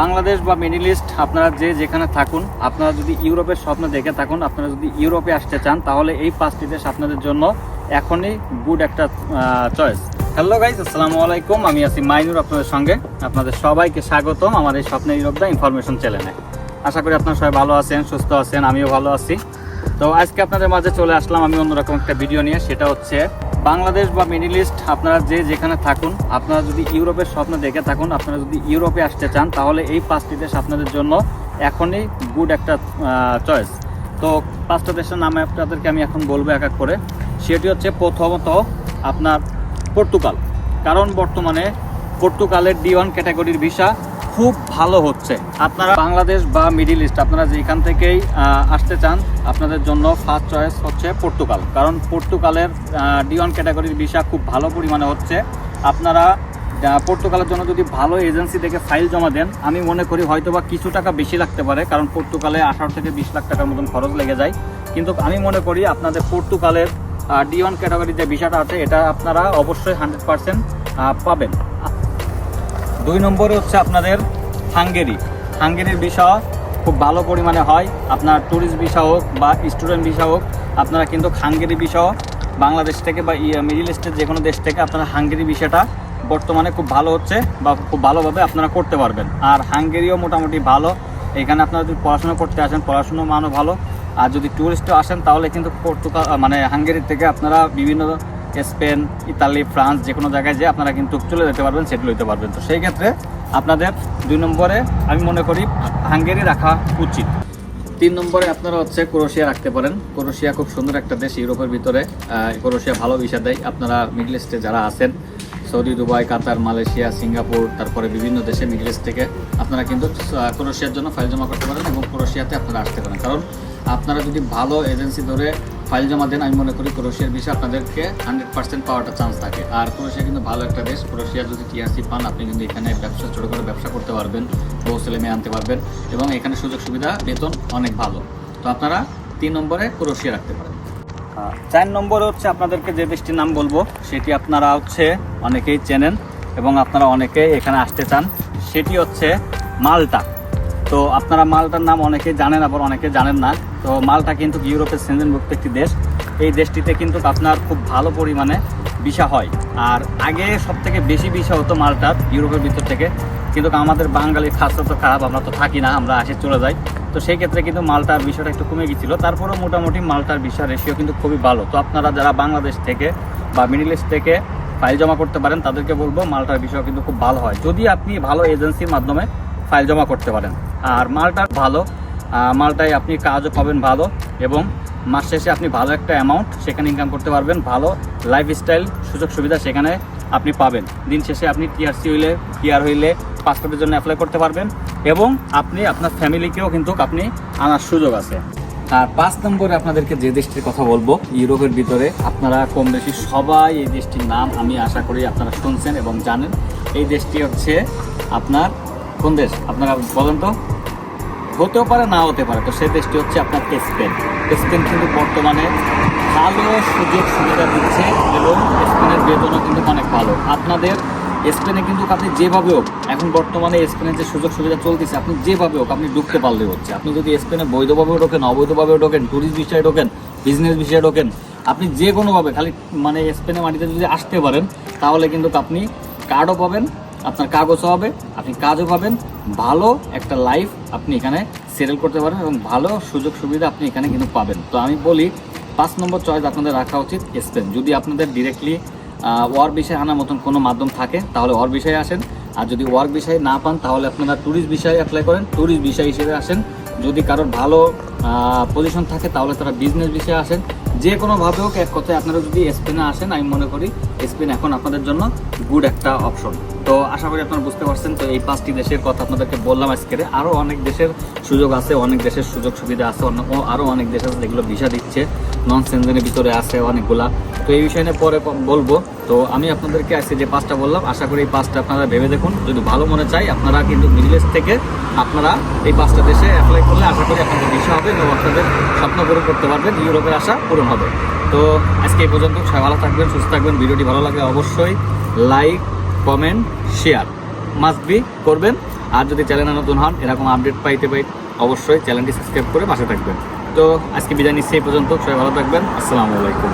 বাংলাদেশ বা middle east, আপনারা যে যেখানে থাকুন, আপনারা যদি ইউরোপের স্বপ্ন দেখে থাকুন, আপনারা যদি ইউরোপে আসতে চান, তাহলে এই পাঁচটি দেশ আপনাদের জন্য এখনই গুড একটা চয়েস হ্যালো গাইজ আসসালামু আলাইকুম। আমি আছি মাইনুর আপনাদের সঙ্গে। আপনাদের সবাইকে স্বাগতম আমার এই স্বপ্নের ইউরোপ দা ইনফরমেশন চ্যানেলে আশা করি আপনারা সবাই ভালো আছেন, সুস্থ আছেন, আমিও ভালো আছি। তো আজকে আপনাদের মাঝে চলে আসলাম আমি অন্যরকম একটা ভিডিও নিয়ে, সেটা হচ্ছে বাংলাদেশ বা মিডিল ইস্ট, আপনারা যে যেখানে থাকুন, আপনারা যদি ইউরোপের স্বপ্ন দেখে থাকুন, আপনারা যদি ইউরোপে আসতে চান, তাহলে এই পাঁচটি দেশ আপনাদের জন্য এখনই গুড একটা চয়েস তো পাঁচটা দেশের নামে আপনাদেরকে আমি এখন বলব এক এক করে। সেটি হচ্ছে প্রথমত আপনার পর্তুগাল। কারণ বর্তমানে পর্তুগালের ডি ওয়ান ক্যাটাগরির ভিসা খুব ভালো হচ্ছে। আপনারা বাংলাদেশ বা মিডিল ইস্ট, আপনারা যেখান থেকেই আসতে চান, আপনাদের জন্য ফার্স্ট চয়েস হচ্ছে পর্তুগাল। কারণ পর্তুগালের ডি ওয়ান ক্যাটাগরির ভিসা খুব ভালো পরিমাণে হচ্ছে। আপনারা পর্তুগালের জন্য যদি ভালো এজেন্সি থেকে ফাইল জমা দেন, আমি মনে করি হয়তো বা কিছু টাকা বেশি লাগতে পারে, কারণ পর্তুগালে আঠারো থেকে বিশ লাখ টাকার মতন খরচ লেগে যায়। কিন্তু আমি মনে করি আপনাদের পর্তুগালের ডি ওয়ান ক্যাটাগরির যে বিষয়টা আছে, এটা আপনারা অবশ্যই হান্ড্রেড পার্সেন্ট পাবেন। দুই নম্বরে হচ্ছে আপনাদের হাঙ্গেরি। হাঙ্গেরির ভিসা খুব ভালো পরিমাণে হয়। আপনার ট্যুরিস্ট ভিসা হোক বা স্টুডেন্ট ভিসা হোক, আপনারা কিন্তু হাঙ্গেরি ভিসা বাংলাদেশ থেকে বা মিডিল ইস্টের যে কোনো দেশ থেকে আপনারা হাঙ্গেরি ভিসাটা বর্তমানে খুব ভালো হচ্ছে বা খুব ভালোভাবে আপনারা করতে পারবেন। আর হাঙ্গেরিও মোটামুটি ভালো। এখানে আপনারা যদি পড়াশোনা করতে আসেন, পড়াশোনার মানও ভালো। আর যদি ট্যুরিস্টও আসেন, তাহলে কিন্তু পর্তুগাল মানে হাঙ্গেরি থেকে আপনারা বিভিন্ন স্পেন, ইতালি, ফ্রান্স যে কোনো জায়গায় যে আপনারা কিন্তু চলে যেতে পারবেন সেটি লইতে পারবেন। তো সেই ক্ষেত্রে আপনাদের দুই নম্বরে আমি মনে করি হাঙ্গেরি রাখা উচিত। তিন নম্বরে আপনারা হচ্ছে ক্রোশিয়া রাখতে পারেন। ক্রোশিয়া খুব সুন্দর একটা দেশ ইউরোপের ভিতরে। ক্রোশিয়া ভালো ভিসা দেয়। আপনারা মিডল ইস্টে যারা আছেন, Saudi, Dubai, Qatar, Malaysia, Singapore, তারপরে বিভিন্ন দেশে মিডল ইস্ট থেকে আপনারা কিন্তু ক্রোশিয়ার জন্য ফাইল জমা করতে পারেন এবং ক্রোশিয়াতে আপনারা আসতে পারেন। কারণ আপনারা যদি ভালো এজেন্সি ধরে ফাইল জমা দেন, আমি মনে করি ক্রোশিয়ার বিষয়ে আপনাদেরকে হান্ড্রেড পার্সেন্ট পাওয়াটা চান্স থাকে। আর ক্রোশিয়া কিন্তু ভালো একটা দেশ। ক্রোশিয়া যদি টিআরসি পান, আপনি কিন্তু এখানে ব্যবসা, ছোটো করে ব্যবসা করতে পারবেন, বউ ছেলে মেয়ে আনতে পারবেন এবং এখানে সুযোগ সুবিধা, বেতন অনেক ভালো। তো আপনারা তিন নম্বরে ক্রোশিয়া রাখতে পারেন। চার নম্বরে হচ্ছে আপনাদেরকে যে দেশটির নাম বলব, সেটি আপনারা হচ্ছে অনেকেই চেনেন এবং আপনারা অনেকেই এখানে আসতে চান। সেটি হচ্ছে মালটা। তো আপনারা মালটার নাম অনেকে জানেন, আবার অনেকে জানেন না। তো মালটা কিন্তু ইউরোপের সেঞ্জনভুক্ত একটি দেশ। এই দেশটিতে কিন্তু আপনার খুব ভালো পরিমাণে ভিসা হয়। আর আগে সব থেকে বেশি ভিসা হতো মালটার ইউরোপের ভিতর থেকে। কিন্তু আমাদের বাঙালির খাসা তো খারাপ, আমরা তো থাকি না, আমরা আসে চলে যাই। তো সেই ক্ষেত্রে কিন্তু মালটার বিষয়টা একটু কমে গেছিল। তারপরেও মোটামুটি মালটার ভিসা রেশিও কিন্তু খুবই ভালো। তো আপনারা যারা বাংলাদেশ থেকে বা মিডিল ইস্ট থেকে ফাইল জমা করতে পারেন, তাদেরকে বলব মালটার বিষয় কিন্তু খুব ভালো হয়। যদি আপনি ভালো এজেন্সির মাধ্যমে ফাইল জমা করতে পারেন। আর মালটা ভালো মালটায় আপনি কাজও পাবেন ভালো এবং মাস শেষে আপনি ভালো একটা অ্যামাউন্ট সেখানে ইনকাম করতে পারবেন, ভালো লাইফস্টাইল সুযোগ সুবিধা সেখানে আপনি পাবেন। দিন শেষে আপনি টিআরসি হইলে টিআর হইলে পাসপোর্টের জন্য অ্যাপ্লাই করতে পারবেন এবং আপনি আপনার ফ্যামিলিকেও কিন্তু আপনি আনার সুযোগ আছে। আর পাঁচ নম্বরে আপনাদেরকে যে দেশটির কথা বলব, ইউরোপের ভিতরে আপনারা কম বেশি সবাই এই দেশটির নাম আমি আশা করি আপনারা শুনছেন এবং জানেন। এই দেশটি হচ্ছে আপনার কোন দেশ? আপনারা বলেন তো। হতেও পারে না হতে পারে। তো সে দেশটি হচ্ছে আপনার স্পেন। স্পেন কিন্তু বর্তমানে ভালো সুযোগ সুবিধা দিচ্ছে এবং স্পেনের বেতনও কিন্তু অনেক ভালো। আপনাদের স্পেনে কিন্তু আপনি যেভাবে হোক, এখন বর্তমানে স্পেনের যে সুযোগ সুবিধা চলতেছে, আপনি যেভাবে হোক, আপনি ঢুকতে পারলে হচ্ছে। আপনি যদি স্পেনে বৈধভাবেও ঢোকেন অবৈধভাবেও ঢোকেন ট্যুরিস্ট বিষয়ে ঢোকেন বিজনেস বিষয়ে ঢোকেন, আপনি যে কোনোভাবে খালি মানে স্পেনের মাটিতে যদি আসতে পারেন, তাহলে কিন্তু আপনি কার্ডও পাবেন আপনার কাগজও হবে, আপনি কাজও পাবেন, ভালো একটা লাইফ আপনি এখানে সেটেল করতে পারেন এবং ভালো সুযোগ সুবিধা আপনি এখানে কিন্তু পাবেন। তো আমি বলি, পাঁচ নম্বর চয়েস আপনাদের রাখা উচিত স্পেন যদি আপনাদের ডিরেক্টলি ওয়ার্ক বিষয়ে আনার মতন কোনো মাধ্যম থাকে, তাহলে ওয়ার্ক বিষয়ে আসেন। আর যদি ওয়ার্ক বিষয়ে না পান, তাহলে আপনারা ট্যুরিস্ট বিষয়ে অ্যাপ্লাই করেন। ট্যুরিস্ট বিষয় হিসেবে আসেন। যদি কারোর ভালো পজিশন থাকে, তাহলে তারা বিজনেস বিষয়ে আসেন। যে কোনোভাবে হোক, এক কথায় আপনারা যদি স্পেনে আসেন, আমি মনে করি স্পেন এখন আপনাদের জন্য গুড একটা অপশন তো আশা করি আপনারা বুঝতে পারছেন। তো এই পাঁচটি দেশের কথা আপনাদেরকে বললাম আজকে আরও অনেক দেশের সুযোগ আছে, অনেক দেশের সুযোগ সুবিধা আছে, অন্য আরও অনেক দেশ আছে যেগুলো ভিসা দিচ্ছে। নন সেনজেনের ভিতরে আছে অনেকগুলা। তো এই বিষয় নিয়ে পরে বলব। তো আমি আপনাদেরকে আজকে যে পাঁচটা বললাম, আশা করি এই পাঁচটা আপনারা ভেবে দেখুন। যদি ভালো মনে চাই, আপনারা কিন্তু মিডল থেকে আপনারা এই পাঁচটা দেশে অ্যাপ্লাই করলে আশা করি আপনাদের ভিসা হবে এবং আপনাদের স্বপ্ন পূরণ করতে পারবেন, ইউরোপের আশা পূরণ হবে। তো আজকে এই পর্যন্ত সবাই ভালো থাকবেন, সুস্থ থাকবেন। ভিডিওটি ভালো লাগলে অবশ্যই like comment, share must be করবেন। আর যদি চ্যানেলে নতুন হন, এরকম আপডেট পাইতে পাই, অবশ্যই চ্যানেলটি সাবস্ক্রাইব করে পাশে থাকবেন। তো আজকে বিদায় নিচ্ছি এই পর্যন্ত, সবাই ভালো থাকবেন। আসসালামু আলাইকুম।